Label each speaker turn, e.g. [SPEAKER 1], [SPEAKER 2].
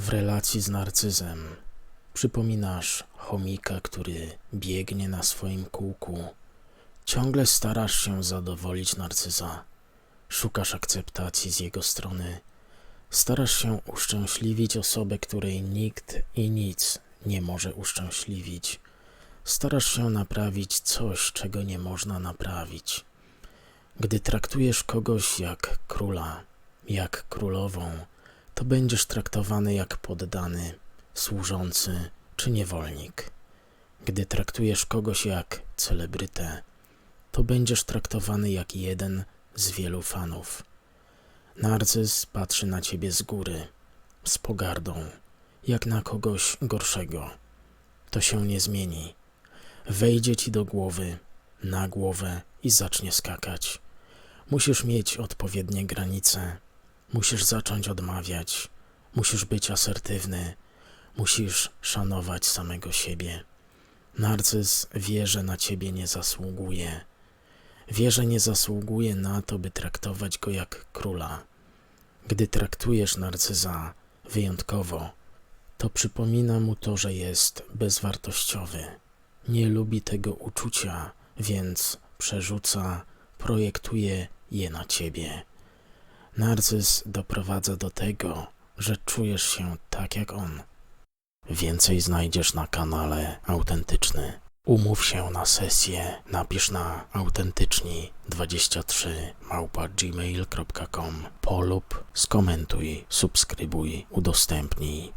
[SPEAKER 1] W relacji z narcyzem przypominasz chomika, który biegnie na swoim kółku. Ciągle starasz się zadowolić narcyza. Szukasz akceptacji z jego strony. Starasz się uszczęśliwić osobę, której nikt i nic nie może uszczęśliwić. Starasz się naprawić coś, czego nie można naprawić. Gdy traktujesz kogoś jak króla, jak królową, to będziesz traktowany jak poddany, służący czy niewolnik. Gdy traktujesz kogoś jak celebrytę, to będziesz traktowany jak jeden z wielu fanów. Narcyz patrzy na ciebie z góry, z pogardą, jak na kogoś gorszego. To się nie zmieni. Wejdzie ci do głowy, na głowę i zacznie skakać. Musisz mieć odpowiednie granice. Musisz zacząć odmawiać. Musisz być asertywny. Musisz szanować samego siebie. Narcyz wie, że na ciebie nie zasługuje. Wie, że nie zasługuje na to, by traktować go jak króla. Gdy traktujesz narcyza wyjątkowo, to przypomina mu to, że jest bezwartościowy. Nie lubi tego uczucia, więc przerzuca, projektuje je na ciebie. Narcyz doprowadza do tego, że czujesz się tak jak on. Więcej znajdziesz na kanale Autentyczny. Umów się na sesję, napisz na autentyczni23 małpa gmail.com polub, skomentuj, subskrybuj, udostępnij.